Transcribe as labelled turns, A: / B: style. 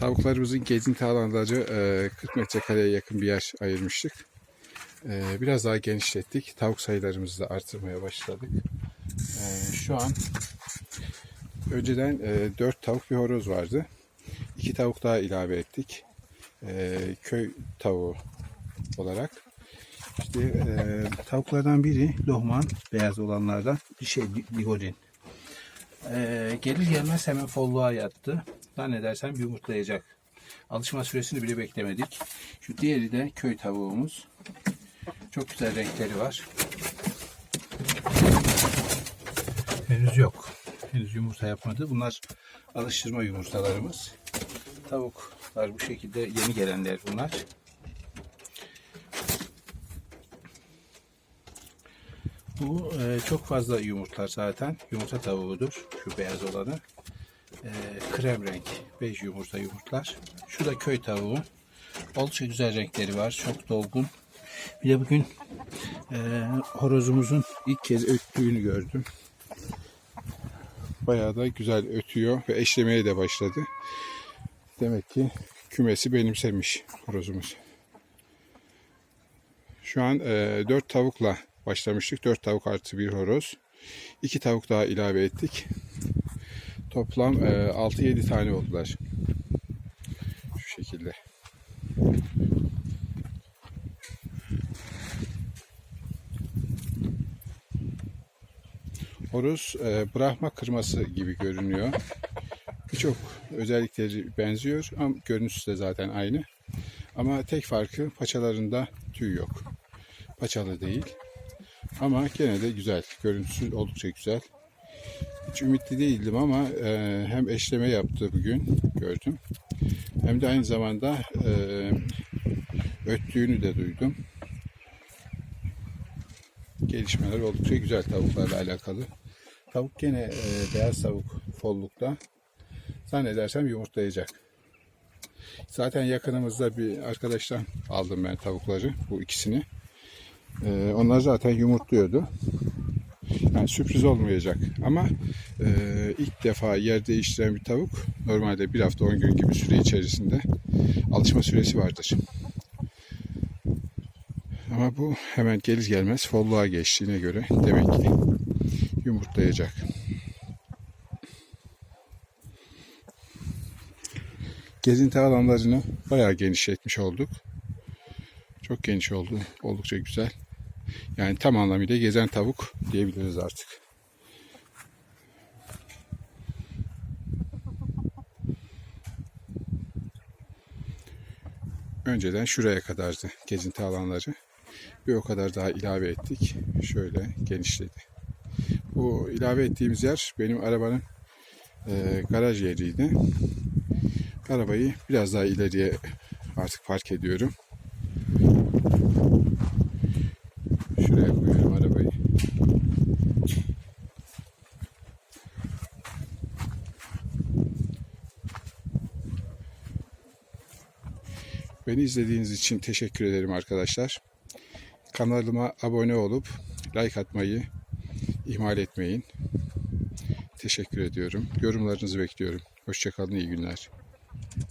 A: Tavuklarımızın gezinti alanları e, 40 metrekareye yakın bir yer ayırmıştık. E, Biraz daha genişlettik. Tavuk sayılarımızı da artırmaya başladık. E, Şu an önceden 4 tavuk bir horoz vardı. 2 tavuk daha ilave ettik. E, Köy tavuğu olarak. İşte e, tavuklardan biri lohman, beyaz olanlardan bir şey ligorin. E, gelir gelmez hemen folluğa yattı. Zannedersem yumurtlayacak. Alışma süresini bile beklemedik. Şu diğeri de köy tavuğumuz. Çok güzel renkleri var. Henüz yok. Henüz yumurta yapmadı. Bunlar alıştırma yumurtalarımız. Tavuklar bu şekilde yeni gelenler bunlar. Bu e, çok fazla yumurtlar zaten. Yumurta tavuğudur. Şu beyaz olanı. E, krem renk. Bej yumurta yumurtlar. Şu da köy tavuğu. Oldukça güzel renkleri var. Çok dolgun. Bir de bugün e, horozumuzun ilk kez öttüğünü gördüm. Bayağı da güzel ötüyor ve eşlemeye de başladı. Demek ki kümesi benimsemiş horozumuz. Şu an e, 4 tavukla başlamıştık. 4 tavuk artı bir horoz. 2 tavuk daha ilave ettik. Toplam e, 6-7 tane oldular. Şu şekilde. Horoz e, Brahma kırması gibi görünüyor. Birçok özellikleri benziyor ama görüntüsü de zaten aynı. Ama tek farkı paçalarında tüy yok. Paçalı değil. Ama gene de güzel. Görüntüsü oldukça güzel. Hiç ümitli değildim ama e, hem eşleme yaptı bugün gördüm. Hem de aynı zamanda e, öttüğünü de duydum. Gelişmeler oldukça güzel tavuklarla alakalı. Tavuk gene e, beyaz tavuk follukta. Zannedersem yumurtlayacak. Zaten yakınımızda bir arkadaştan aldım ben tavukları, bu ikisini. Ee, onlar zaten yumurtluyordu. Yani sürpriz olmayacak. Ama e, ilk defa yer değiştiren bir tavuk normalde bir hafta 10 gün gibi süre içerisinde alışma süresi vardır. Ama bu hemen gelir gelmez folluğa geçtiğine göre demek ki yumurtlayacak. Gezinti alanlarını bayağı genişletmiş olduk. Çok geniş oldu. Oldukça güzel. Yani tam anlamıyla gezen tavuk diyebiliriz artık. Önceden şuraya kadardı gezinti alanları. Bir o kadar daha ilave ettik. Şöyle genişledi. Bu ilave ettiğimiz yer benim arabanın e, garaj yeriydi. Arabayı biraz daha ileriye artık park ediyorum. Şuraya koyuyorum arabayı. Beni izlediğiniz için teşekkür ederim arkadaşlar. Kanalıma abone olup like atmayı ihmal etmeyin. Teşekkür ediyorum. Yorumlarınızı bekliyorum. Hoşçakalın, iyi günler.